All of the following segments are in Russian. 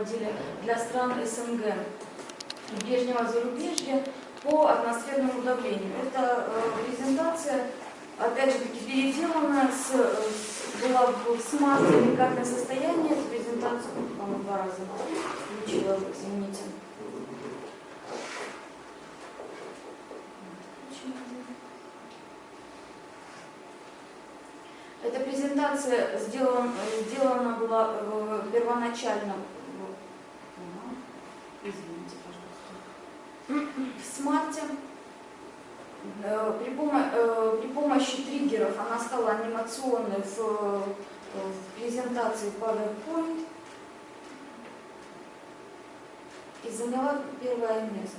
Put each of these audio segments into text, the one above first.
проводили для стран СНГ и ближнего зарубежья по атмосферному давлению. Это э, презентация, опять же таки, переделана, с, э, с- была в смарт деликатное состояние. Эту презентацию, по-моему, два раза включила, извините. Эта презентация сделана, сделана была э, первоначально. Извините, пожалуйста, в смарте. Э, При, помо- э, при помощи триггеров она стала анимационной в, э, в презентации PowerPoint и заняла первое место.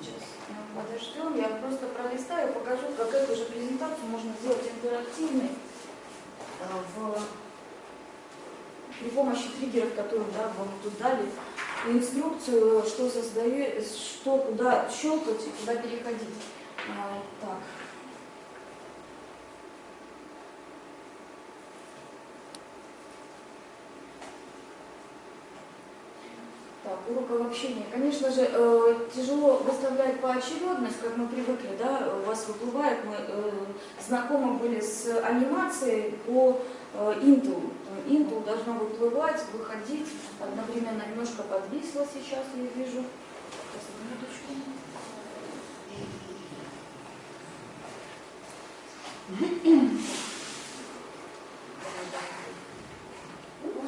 Сейчас мы подождем, я просто пролистаю, покажу, как эту же презентацию можно сделать интерактивной в, при помощи триггеров, которые да, вам тут дали, инструкцию, что создаю, что куда щелкать и куда переходить. А, так. Так, урок обобщения. Конечно же, э, тяжело выставлять поочередность, как мы привыкли, да, у вас выплывает, мы э, знакомы были с анимацией по э, Intel. Intel должно выплывать, выходить, одновременно немножко подвисло сейчас, я вижу. Сейчас, минуточку.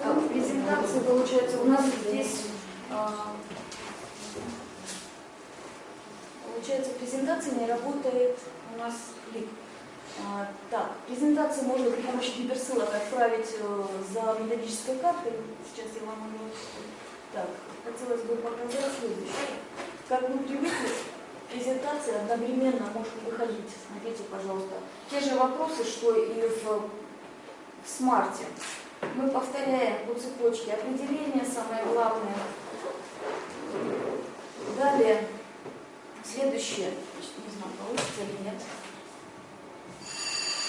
В презентации, получается, у нас здесь Получается, презентация не работает у нас клик. А, так, презентацию можно при помощи гиперссылок отправить э, за методической картой. Сейчас я вам ее... Так, хотелось бы показать следующее. Как мы привыкли, презентация одновременно может выходить. Смотрите, пожалуйста. Те же вопросы, что и в, в смарте. Мы повторяем по цепочке определение, самое главное. Далее, следующее, не знаю, получится или нет.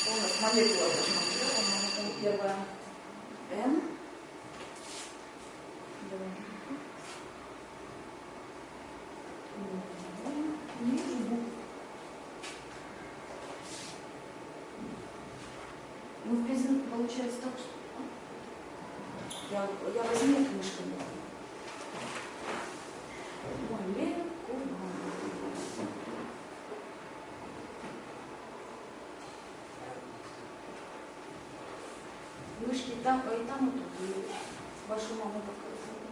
Что у нас молекула это первая. Н. Давай. Не вижу букв. Ну, в презент получается так, что... Я, я возьму книжками. Молекула. Мышки и там, и там, и тут. И вашу маму показывала.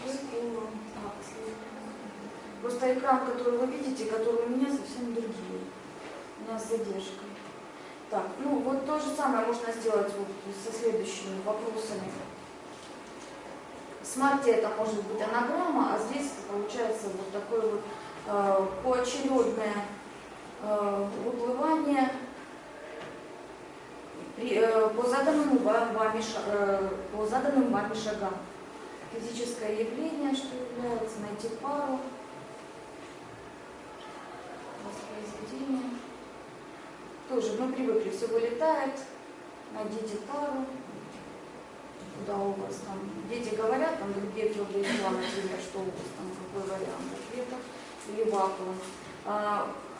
Молекула. А. Просто экран, который вы видите, который у меня, совсем другие. У нас с задержкой. Так, ну вот то же самое можно сделать вот со следующими вопросами. В смарте это может быть анаграмма, а здесь получается вот такое вот э, поочередное э, э, по, заданному ва- вами, э, по заданным вами шагам. Физическое явление, что является, найти пару, воспроизведение. Тоже мы привыкли, все вылетает, найдите пару, куда у вас там. Дети говорят, там другие теплые дела, например, что у вас там, какой вариант ответа или вакуум.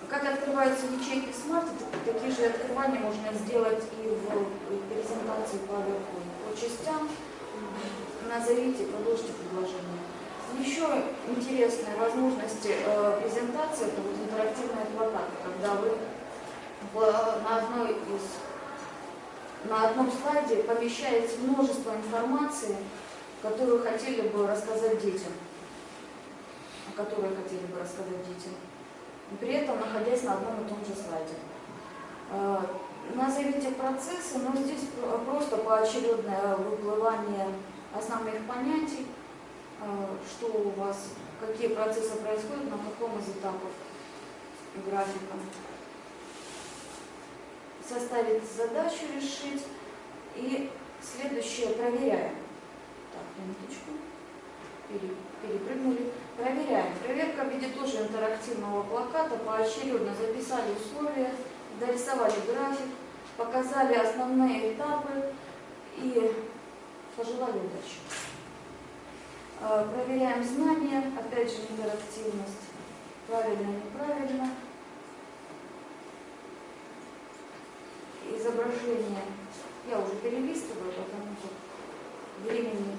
Как открываются ячейки смарта, так- такие же открывания можно сделать и в презентации PowerPoint. По частям назовите, продолжите предложение. Еще интересные возможности э, презентации, это вот интерактивная плакаты, когда вы в- на одной из на одном слайде помещаете множество информации, которую хотели бы рассказать детям, о которой хотели бы рассказать детям, при этом находясь на одном и том же слайде. Э, Назовите процессы, но здесь про- просто поочередное выплывание основных понятий, э, что у вас, какие процессы происходят, на каком из этапов графика составить задачу, решить. И следующее проверяем. Так, минуточку. Пере- перепрыгнули. Проверяем. Проверка в виде тоже интерактивного плаката. Поочередно записали условия, дорисовали график, показали основные этапы и пожелали удачи. Э, Проверяем знания, опять же интерактивность. Правильно, неправильно. Изображение я уже перелистываю, потому что времени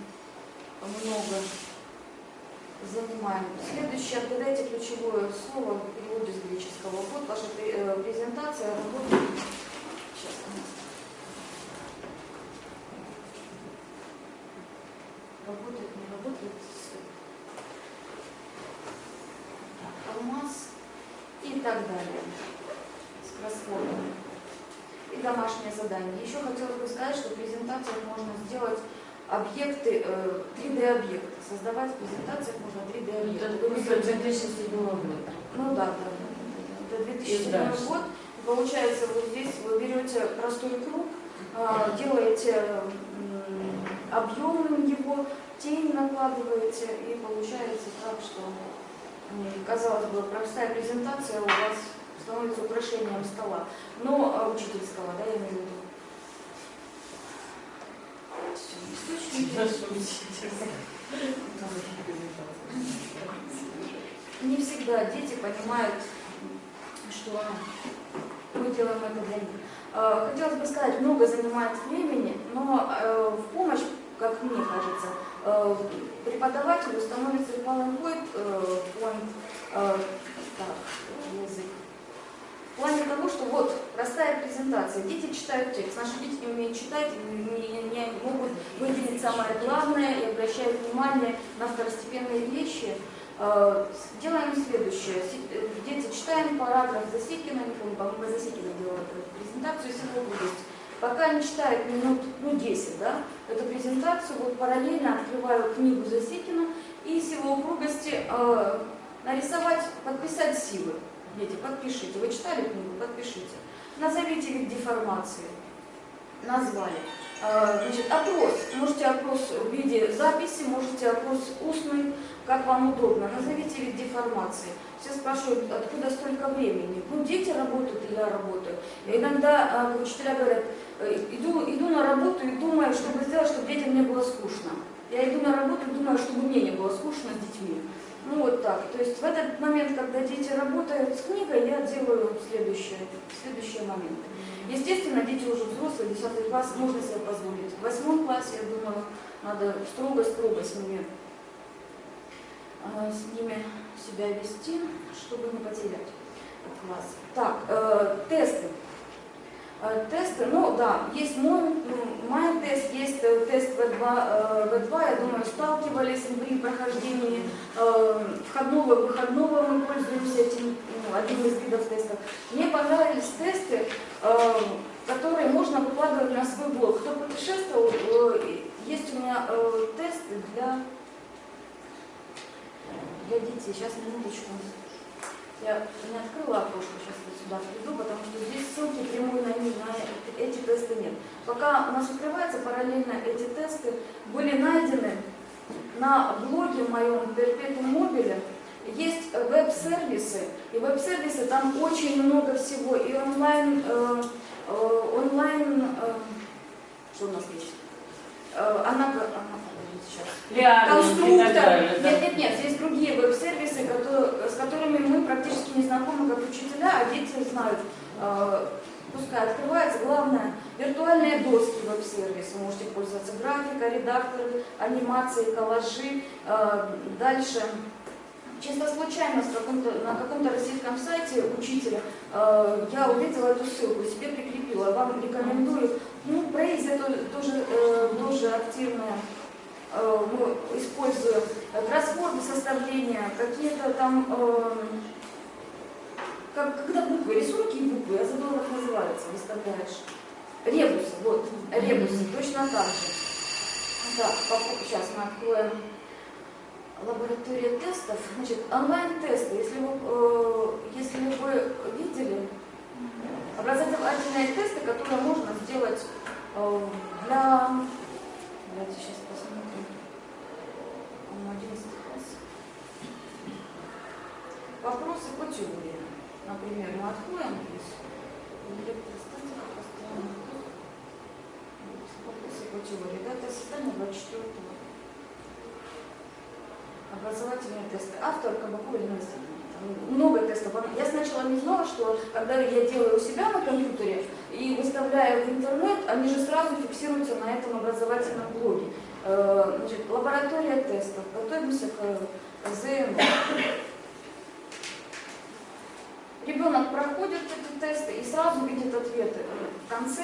много занимаем. Следующее, отгадайте ключевое слово в переводе с греческого. Вот ваша э, презентация работает. Сейчас, работает, не работает. Так, алмаз и так далее. С кроссвордом. И домашнее задание. Еще хотелось бы сказать, что в презентациях можно сделать объекты, 3D-объекты. Создавать в презентациях можно 3D-объекты. Это просто 2007 год. Ну да, да. Это 2007 дальше. год. Получается, вот здесь вы берете простой круг, а, делаете объемным его, тень накладываете, и получается так, что, казалось бы, простая презентация у вас становится украшением стола. Но а, учительского, да, я имею в виду. Не всегда дети понимают, что мы делаем это для них. Э, Хотелось бы сказать, много занимает времени, но э, в помощь, как мне кажется, э, преподавателю становится э, так, язык. В плане того, что вот простая презентация, дети читают текст, наши дети не умеют читать, не, не- не могут выделить самое главное и обращают внимание на второстепенные вещи. Э, Делаем следующее. Э, Дети, читаем параграф Засекина, не помню, по-моему, Засекина делала презентацию, если вы будете. Пока они читают минут, ну, 10, да, эту презентацию, вот параллельно открываю книгу Засекина и с его э, нарисовать, подписать силы. Дети, подпишите. Вы читали книгу? Подпишите. Назовите вид деформации. Назвали. Э, Значит, опрос. Можете опрос в виде записи, можете опрос устный, как вам удобно. Назовите вид деформации. Все спрашивают, откуда столько времени. Ну, дети работают я работаю. И иногда э, учителя говорят, э, иду, иду на работу и думаю, что бы сделать, чтобы детям не было скучно. Я иду на работу и думаю, чтобы мне не было скучно с детьми. Ну вот так. То есть в этот момент, когда дети работают с книгой, я делаю следующие, следующие моменты. Естественно, дети уже взрослые, 10 класс, можно себе позволить. В восьмом классе, я думаю, надо строго-строго с ними, э, с ними себя вести, чтобы не потерять класс. Так, э, тесты. Э, Тесты, ну да, есть мой, м, мой тест, есть э, тест В2, э, В2, я думаю, сталкивались при прохождении э, входного и выходного, мы пользуемся этим, ну, одним из видов тестов. Мне понравились тесты, э, которые можно выкладывать на свой блог. Кто путешествовал, э, есть у меня э, тесты для, для детей. Сейчас, минуточку. Я не открыла окошко, сейчас я сюда приду, потому что здесь ссылки прямой на, них, на эти тесты нет. Пока у нас открывается, параллельно эти тесты были найдены на блоге моем Perpetuum Mobile. Есть веб-сервисы, и веб-сервисы там очень много всего, и онлайн, э, э, онлайн, э, что у нас есть? Э, она, сейчас. Конструктор. Нет, нет, нет, есть другие веб-сервисы, которые- с которыми мы практически не знакомы как учителя, а дети знают. Э, Пускай открывается. Главное, виртуальные доски веб-сервисы. Вы можете пользоваться графика, редакторы, анимации, коллажи. Э, Дальше. Чисто случайно с каком-то- на каком-то российском сайте учителя э, я увидела эту ссылку, себе прикрепила. Вам рекомендую. Ну, Брейз это тоже, э, тоже активная мы используем э, кроссворды составления, какие-то там, э, как, когда буквы, рисунки и буквы, я забыла, как называется, выставляешь. Ребусы, вот, ребусы, точно так же. Так, сейчас мы откроем лаборатория тестов. Значит, онлайн-тесты, если вы, э, если вы видели, образовательные тесты, которые можно сделать э, для... Давайте сейчас посмотрим. По-моему, 11 класс. Вопросы по теории. Например, мы здесь. Электростатика, постоянный ток. Вопросы по теории. Дата создания 24 образовательные тесты. Автор. Там Много тестов. Я сначала не знала, что когда я делаю у себя на компьютере и выставляю в интернет, они же сразу фиксируются на этом образовательном блоге. Э, Значит, лаборатория тестов. Готовимся к ЗНО. Ребенок проходит эти тесты и сразу видит ответы в конце.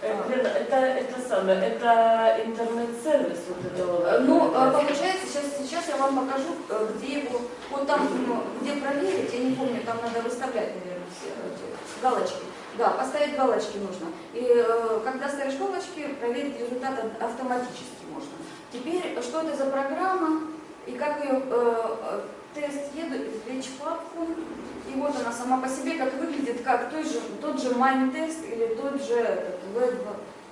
Э, Лена, это, это самое, это интернет-сервис вот этого. Э, Ну, э, получается, сейчас, сейчас я вам покажу, э, где его, вот там, ну, где проверить, я не помню, там надо выставлять, наверное, все эти галочки. Да, поставить галочки нужно. И э, когда ставишь галочки, проверить результат ав- автоматически можно. Теперь, что это за программа и как ее э, э, тест еду, извлечь папку. И вот она сама по себе, как выглядит, как той же, тот же майн-тест или тот же этот, веб,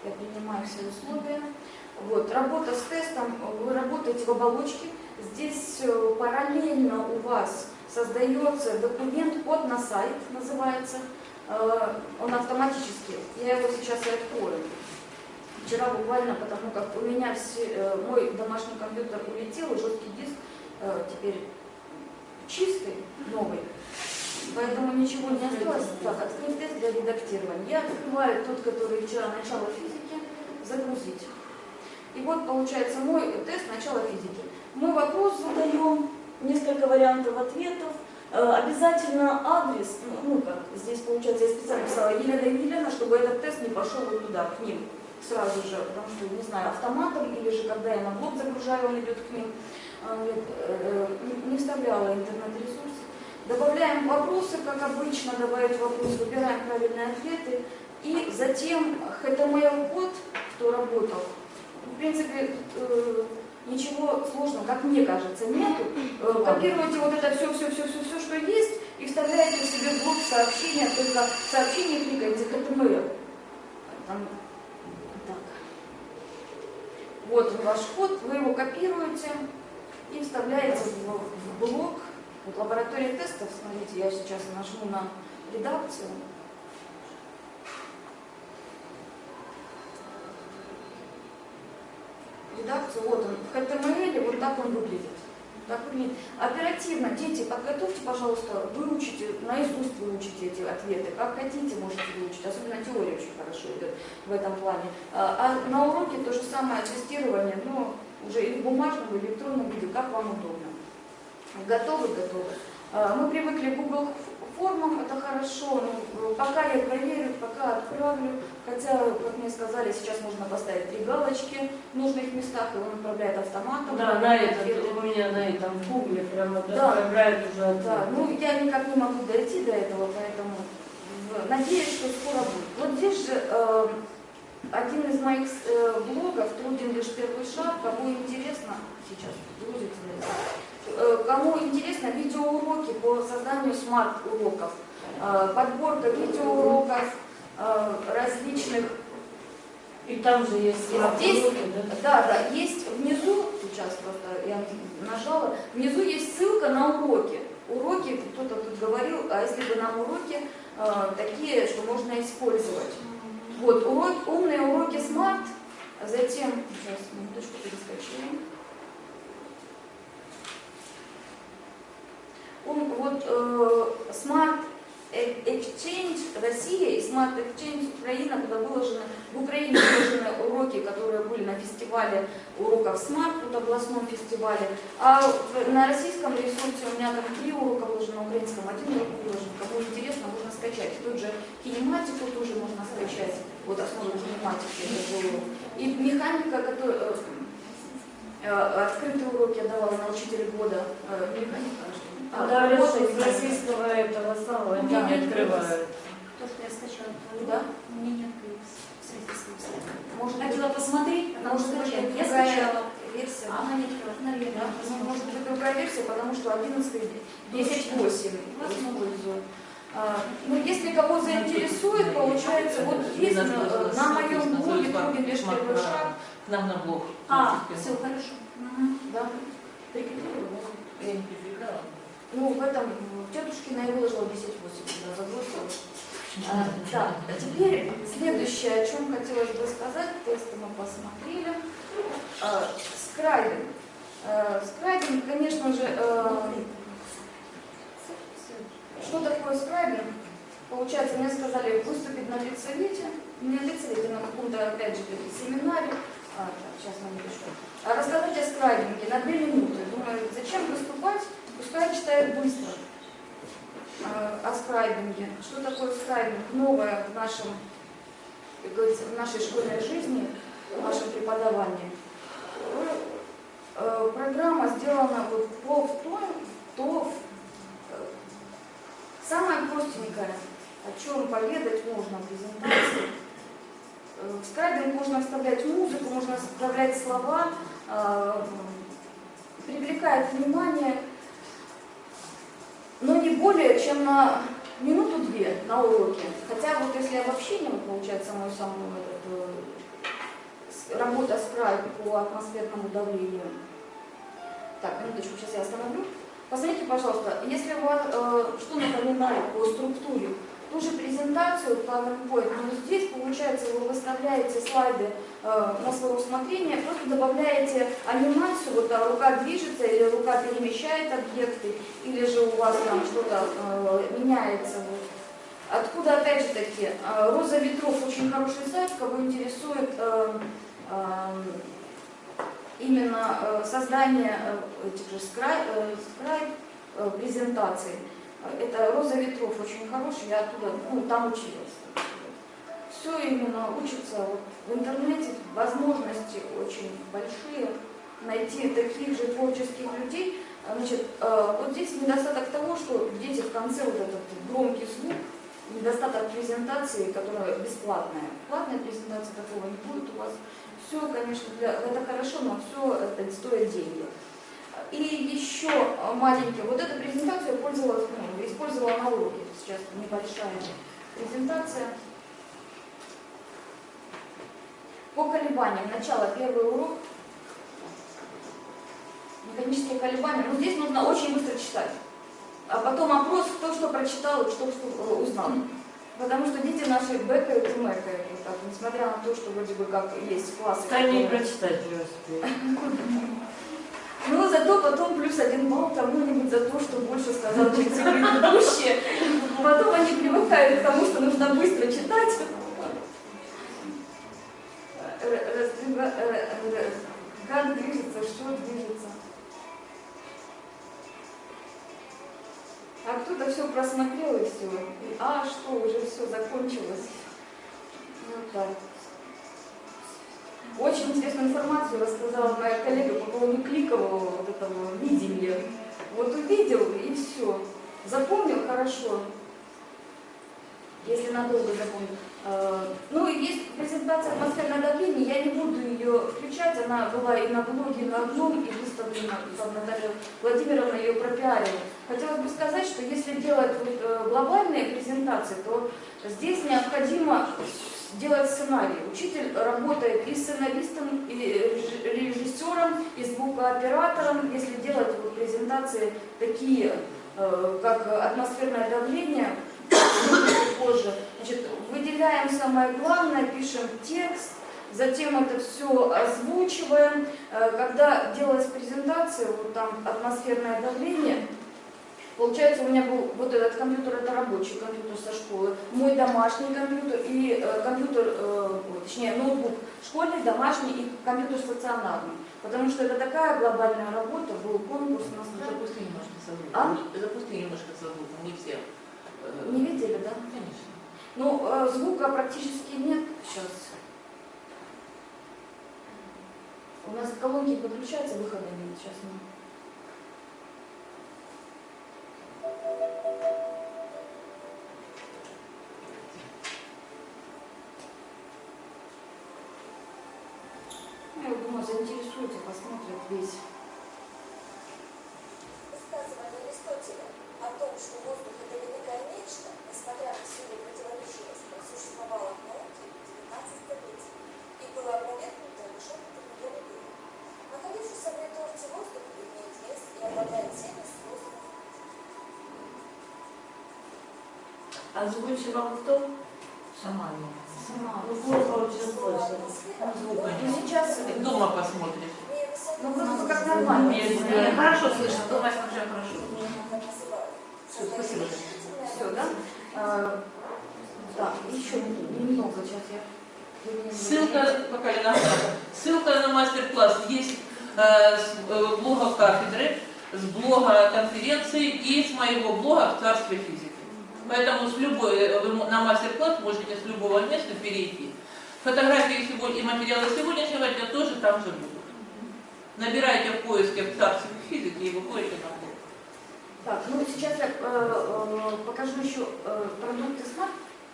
я принимаю все условия. Вот, работа с тестом, вы работаете в оболочке, здесь э, параллельно у вас создается документ, код на сайт называется, он автоматически, я его сейчас и открою. Вчера буквально, потому как у меня все, э, мой домашний компьютер улетел, и жесткий диск э, теперь чистый, новый, поэтому ничего не осталось. Так, открыть тест для редактирования. Я открываю тот, который вчера начало физики, загрузить. И вот получается мой тест начала физики. Мы вопрос задаем, несколько вариантов ответов, Э, Обязательно адрес, ну, ну как, здесь получается, я специально писала Елена Елена, чтобы этот тест не пошел вот туда, к ним сразу же, потому что, не знаю, автоматом или же когда я на блог загружаю, он идет к ним. А, нет, э, не- вставляла интернет-ресурс. Добавляем вопросы, как обычно, добавить вопрос, выбираем правильные ответы. И затем HTML-код, кто работал, в принципе, э, ничего сложного, как мне кажется, нету. Э, Копируете вот это все, все, все, все, все, что есть, и вставляете себе в блок сообщения, только сообщение кликаете HTML. Там, так. Вот ваш код, вы его копируете и вставляете в, в блок. Вот лаборатория тестов, смотрите, я сейчас нажму на редакцию. Редакцию, вот он, в HTML, вот так он выглядит. Так выглядит. Оперативно, дети, подготовьте, пожалуйста, выучите, наизусть выучите эти ответы, как хотите, можете выучить, особенно теория очень хорошо идет в этом плане. А а на уроке то же самое тестирование, но уже или в бумажном, или в электронном виде, как вам удобно. Готовы, готовы. А, Мы привыкли Google формам, это хорошо, но пока я проверю, пока отправлю, хотя, как мне сказали, сейчас можно поставить три галочки в нужных местах, и он отправляет автоматом. Да, на этот, у меня на этом в гугле прямо Да. отправляют уже ответ. Да, ну я никак не могу дойти до этого, поэтому надеюсь, что скоро будет. Вот здесь же э, один из моих э, блогов, труден лишь первый шаг, кому интересно, сейчас грузится, э, кому интересно видеоуроки по созданию смарт-уроков, э, подборка видеоуроков э, различных И там же есть здесь- да? Да, да, есть внизу, сейчас просто я нажала, внизу есть ссылка на уроки. Уроки, кто-то тут говорил, а если бы нам уроки э, такие, что можно использовать. Вот, урок, умные уроки смарт, затем, сейчас, минуточку перескочим. Вот э, Smart Exchange Россия и Smart Exchange Украина, куда выложены, в Украине выложены уроки, которые были на фестивале уроков Smart, тут областном фестивале. А на российском ресурсе у меня там три урока выложено, на украинском один урок выложен. Кому интересно, можно скачать. Тут же кинематику тоже можно скачать, вот основы кинематики. И механика, которая... Открытый урок я давала на учителя года. э, Механика? А, с механика. российского этого самого не открывают. То, что я скачала, Да? мне не открылось. Может Хотела посмотреть, потому может что быть, я другая скачала, версия. а она не открылась. Наверное, Да? Ну, может быть, другая версия, потому что 11 10 8 использую. А, Ну, если кого заинтересует, получается, вот есть на, на моем блоге Трубин лишь первый шаг. К нам на блог. А, все, хорошо. Да, прикрепила, да. Я не перебирала. Ну, в этом тетушкина я выложила 10 8 туда забросила. А, Так, теперь следующее, о чем хотелось бы сказать, тесты мы посмотрели. А, Скрайбинг. Э, Скрайбинг, конечно же, э, что такое скрайбинг? Получается, мне сказали выступить на лицевите, не лицевите, на каком-то, опять же, семинаре, а, так, сейчас вам напишу, А рассказать о скрайбинге на две минуты. Думаю, зачем выступать, пускай читает быстро Э, о скрайбинге. Что такое скрайбинг? Новое в нашем, говорится, в нашей школьной жизни, в нашем преподавании. Э, Программа сделана вот по в том, то э, самое простенькое, о чем поведать можно в презентации. Э, В скрайбинг можно вставлять музыку, можно вставлять слова, привлекает внимание, более чем на минуту-две на уроке. Хотя вот если обобщение, вот получается мою самую вот эту, с- работа с край по атмосферному давлению. Так, минуточку, сейчас я остановлю. Посмотрите, пожалуйста, если у вас э, что напоминает по структуре, ту же презентацию PowerPoint, но здесь, получается, вы выставляете слайды э, на свое усмотрение, просто добавляете анимацию, вот а, рука движется или рука перемещает объекты, или же у вас там что-то э, меняется. Вот. Откуда, опять же таки, э, Роза Ветров очень хороший сайт, кого интересует э, э, именно э, создание э, этих же э, скрайб, э, презентаций. Это Роза Ветров очень хороший, я оттуда, ну, там училась. Все именно учится вот, в интернете, возможности очень большие найти таких же творческих людей. Значит, э, вот здесь недостаток того, что дети в конце вот этот громкий звук, недостаток презентации, которая бесплатная. Платная презентация такого не будет у вас. Все, конечно, для, это хорошо, но все это стоит деньги. И еще маленький, вот эту презентацию я пользовалась, ну, использовала на уроке. Сейчас небольшая презентация. По колебаниям. Начало, первый урок. Механические колебания. Но здесь нужно очень быстро читать. А потом опрос, кто что прочитал и что, что э, узнал. Потому что дети наши бэкают и мэкают. Вот так, несмотря на то, что вроде бы как есть классы. Таня и которые- прочитать не. Ну, зато потом плюс один балл кому-нибудь за то, что больше сказал, чем все предыдущие. Потом они привыкают к тому, что нужно быстро читать. Раздвига- э, Как движется, что движется. А кто-то все просмотрел и все. А что, уже все закончилось. Вот так. Очень интересную информацию рассказала моя коллега по поводу кликового вот этого видения. Вот увидел и все. Запомнил хорошо. Если надолго запомнил. Э, Ну и есть презентация атмосферного давления, я не буду ее включать, она была и на блоге, и на одном, и выставлена, там Наталья Владимировна ее пропиарила. Хотелось бы сказать, что если делать э, глобальные презентации, то здесь необходимо делать сценарий. Учитель работает и сценаристом, и реж- режиссером, и звукооператором. Если делать вот презентации такие, э, как атмосферное давление, позже, значит, выделяем самое главное, пишем текст, затем это все озвучиваем. Э, Когда делалась презентация, вот там атмосферное давление, Получается, у меня был вот этот компьютер, это рабочий компьютер со школы, мой домашний компьютер и э, компьютер, э, точнее, ноутбук школьный, домашний и компьютер стационарный. Потому что это такая глобальная работа, был конкурс у нас. Ну, Запусти немножко звуком. А? Запусти немножко звуком, не все. Э, Не видели, да? Конечно. Ну, э, звука практически нет сейчас. У нас колонки подключаются, выхода нет сейчас. нет. Заинтересуется, посмотрят весь. Высказывание Аристотеля о том, что воздух – это великое нечто, несмотря на всю его противоречивость, существовало в науке в XIX столетии и было опровергнуто опытом биологии. Находившийся в реторте воздух имеет вес и обладает теми свойствами. Озвучивал кто? Сама не. Сама. Ну, плохо очень нет. сейчас Дома посмотришь. имея высокую Ну, просто как нормально. Нет, э, Хорошо слышно, дома совсем хорошо. так называют. Всё, спасибо. Все, да? А, Так, еще немного сейчас я... Ссылка, пока не нажала. Ссылка на мастер-класс есть э, с э, блога кафедры, с блога конференции и с моего блога в царстве физики. Поэтому с любой, э, вы на мастер-класс можете с любого места перейти. Фотографии сегодня и материалы сегодняшнего дня тоже там же будут. Набирайте в поиске в царстве физики и выходите на блог. Так, ну сейчас я э, э, покажу еще э, продукты смарт,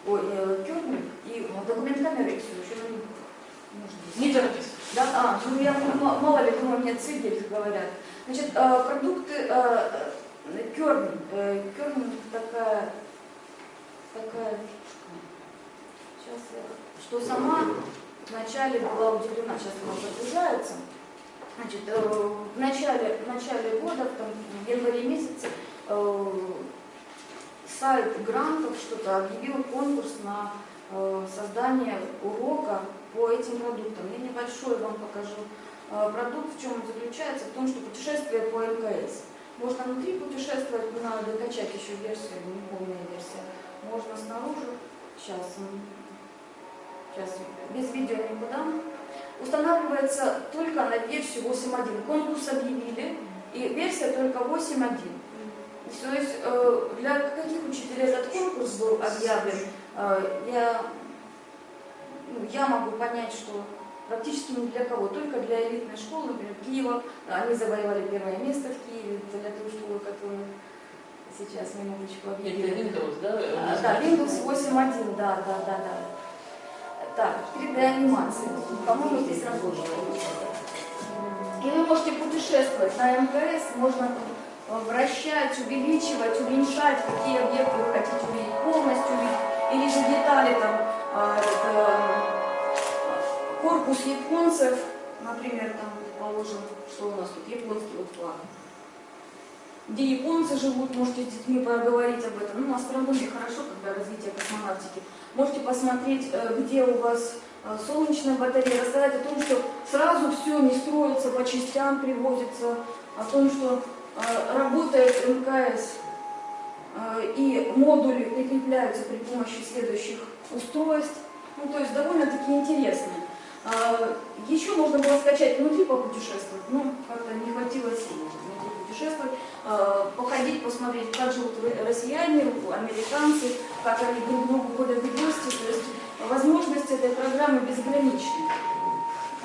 ой, э, Кёрнинг и документальную рексию. Еще можно. Не торопитесь. Да, а, ну я м- мало ли, думаю, мне цигель говорят. Значит, э, продукты э, э, Кёрнинг. Э, Кёрнинг такая, такая, сейчас я, что сама вначале была удивлена, сейчас она загружается. Значит, э, в начале, в начале года, там, в январе месяце, э, сайт грантов что-то объявил конкурс на э, создание урока по этим продуктам. Я небольшой вам покажу продукт, в чем он заключается, в том, что путешествие по МКС. Можно внутри путешествовать, надо докачать еще версию, не полная версия. Можно снаружи. Сейчас, сейчас без видео никуда. Устанавливается только на версию 8.1. Конкурс объявили, и версия только 8.1. То есть э, для каких учителей этот конкурс был объявлен, э, я, ну, я могу понять, что практически ни для кого, только для элитной школы, например, Киева. Они завоевали первое место в Киеве, для той школы, которую сейчас минуточку Это объявили. Windows, да? А, Да, Windows 8.1, да, да, да, да. Так, теперь для анимации. По-моему, здесь работает. И вы можете путешествовать на МКС, можно вращать, увеличивать, уменьшать, какие объекты вы хотите увидеть, полностью или же детали там, а, это, э, корпус японцев, например, там, положим, что у нас тут, японский вот флаг где японцы живут, можете с детьми поговорить об этом. Ну, астрономия хорошо, когда развитие космонавтики. Можете посмотреть, э, где у вас э, солнечная батарея, рассказать о том, что сразу все не строится, по частям приводится, о том, что э, работает МКС, и модули прикрепляются при помощи следующих устройств. Ну, то есть довольно-таки интересно. Еще можно было скачать внутри попутешествовать, но как-то не хватило сил внутри путешествовать, походить, посмотреть, как живут ро- россияне, американцы, они друг другу ходят в гости. То есть возможности этой программы безграничны.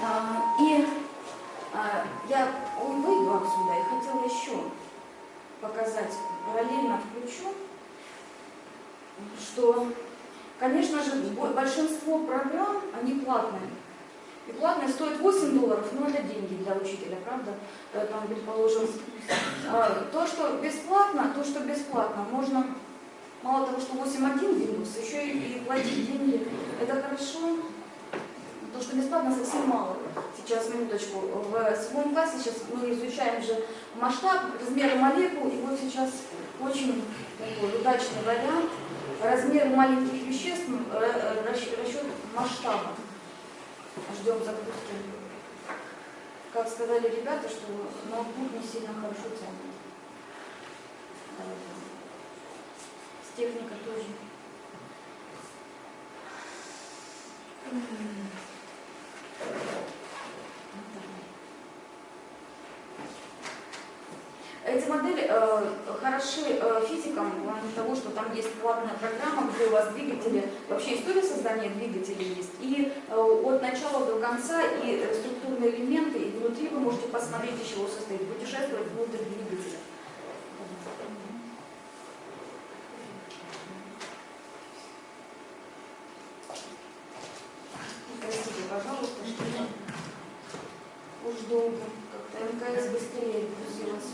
А, И а, я выйду отсюда и хотела еще показать, параллельно включу, что, конечно же, бо- большинство программ, они платные. И платные стоят 8 долларов, но это деньги для учителя, правда? Там, предположим, а, то, что бесплатно, то, что бесплатно, можно, мало того, что 8.1 Windows, еще и, платить деньги. Это хорошо. То, что бесплатно, совсем мало. Сейчас, минуточку, в седьмом классе сейчас мы изучаем же масштаб, размеры молекул, и вот сейчас очень такой удачный вариант. Размеры маленьких веществ, расчет масштаба. Ждем загрузки. Как сказали ребята, что ноутбук не сильно хорошо тянет. Техникой тоже. Эти модели э, хороши э, физикам в плане того, что там есть платная программа, где у вас двигатели, вообще история создания двигателей есть, и э, от начала до конца и структурные элементы, и внутри вы можете посмотреть, из чего состоит, путешествовать внутрь двигателя. Простите, пожалуйста, что я уж долго как-то МКС быстрее грузилась.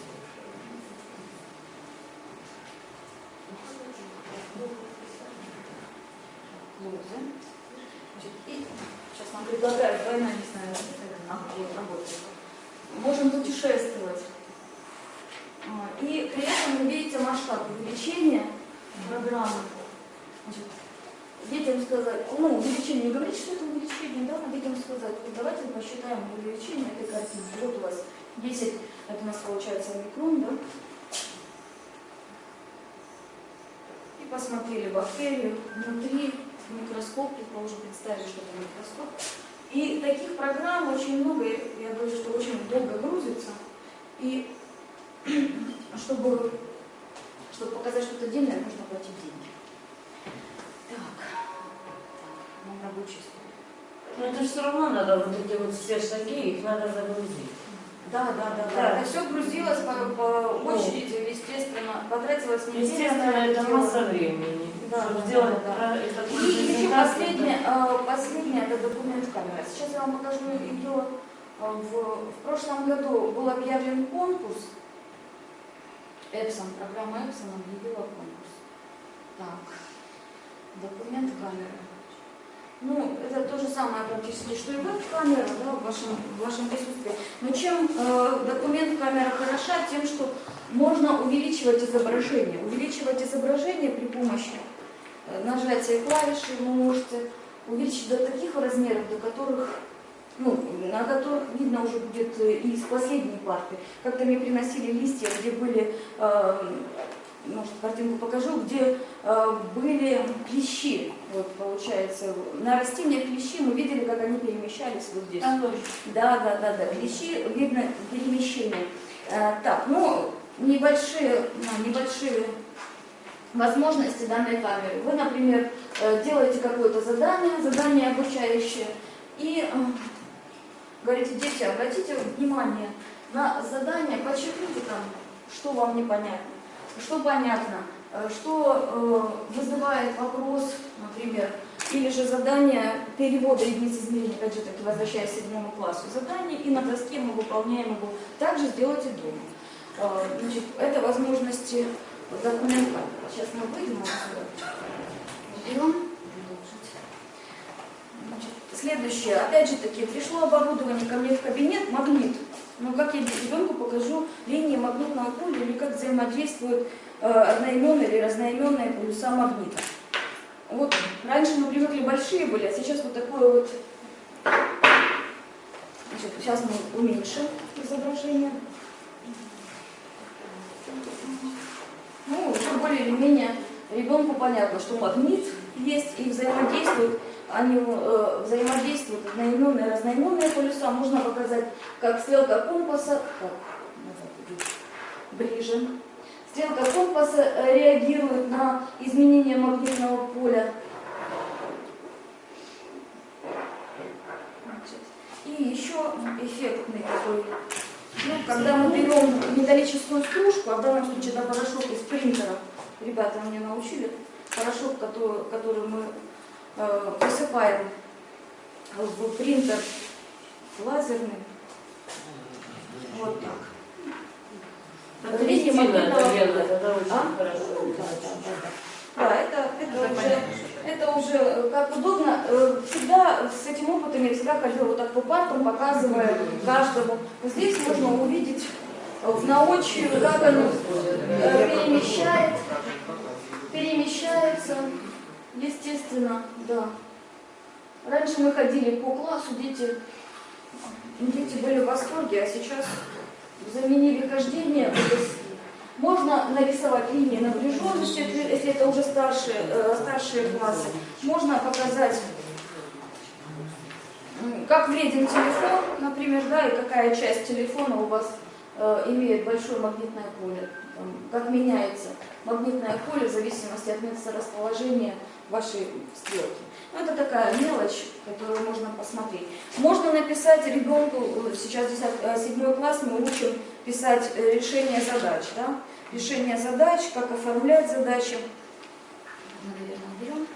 Лозы. Значит, и сейчас нам предлагают двойная мясная а, вот, работает. Можем путешествовать. А, Значит, детям сказать, ну, увеличение, не говорить, что это увеличение, да, а детям сказать, давайте посчитаем увеличение этой картинки. Вот у вас 10, это у нас получается микрон, да? И посмотрели бактерию внутри, микроскоп, предположим, представили, что это микроскоп. И таких программ очень много, я говорю, что очень долго грузится. И чтобы, чтобы показать что-то отдельное, нужно платить деньги. Так, так, нам рабочий стол. Но это все равно надо вот эти вот все шаги, их надо загрузить. Да, да, да, да. Да. Это все грузилось по, по Ну. очереди, естественно, потратилось неделя. Естественно, на это дело. масса времени. Да, чтобы да, сделать да, да. про- это И еще презентацию, последнее, э, последнее это документ камера. Сейчас я вам покажу ее. э, В, в прошлом году был объявлен конкурс. Эпсон, программа Эпсон объявила конкурс. Так, документ камеры. Ну, это то же самое практически, что и веб-камера, да, в вашем, в вашем присутствии. Но чем э, документ камера хороша, тем, что можно увеличивать изображение. Увеличивать изображение при помощи э, нажатия клавиши можете увеличить до таких размеров, до которых, ну, на которых видно уже будет э, и из последней парты. Как-то мне приносили листья, где были, э, может, картинку покажу, где э, были клещи. Вот, получается, на растениях клещи мы видели, как они перемещались вот здесь. Точно. Да, да, да, да. Клещи, видно перемещение. Э, так, ну, небольшие, ну, небольшие возможности данной камеры. Вы, например, э, делаете какое-то задание, задание обучающее, и э, говорите, дети, обратите внимание на задание, подчеркните там, что вам непонятно, что понятно, э, что э, вызывает вопрос, например, или же задание перевода единиц измерения, опять же таки, возвращаясь к седьмому классу, задание, и на доске мы выполняем его. Также сделайте дома. Э, Значит, это возможности документа. Сейчас мы выйдем отсюда. Берем. Следующее. Опять же таки, пришло оборудование ко мне в кабинет, магнит. Ну, как я ребенку покажу линии магнитного поля или как взаимодействуют э, одноименные или разноименные полюса магнита. Вот раньше мы привыкли большие были, а сейчас вот такое вот. Значит, сейчас мы уменьшим изображение. Ну, уже более или менее ребенку понятно, что магнит есть и взаимодействуют, они э, взаимодействуют одноименные разноименные полюса. Можно показать, как стрелка компаса, иди, ближе. Стрелка компаса э, реагирует на изменение магнитного поля. И еще эффектный такой ну, когда мы берем металлическую стружку, а в данном случае это порошок из принтера, ребята мне научили, порошок, который, который мы э, посыпаем в принтер лазерный, вот так. Это Видите, Кристина, магнитного это А? хорошо. Да. Да, это, это, уже, это уже э, как удобно. Э, Всегда с этим опытом я всегда ходила вот так по партам, показывая каждому. Здесь можно увидеть в наочию, как оно перемещает, перемещается, естественно, да. Раньше мы ходили по классу, дети, дети были в восторге, а сейчас заменили хождение. Можно нарисовать линии напряженности, если это уже старшие, э, старшие классы. Можно показать, как вреден телефон, например, да, и какая часть телефона у вас э, имеет большое магнитное поле. Как меняется магнитное поле в зависимости от месторасположения вашей стрелки. Ну, это такая мелочь, которую можно посмотреть. Можно написать ребенку, э, сейчас 7 класс, мы учим писать э, решение задач, да? Решение задач, как оформлять задачи. Наверное, берем.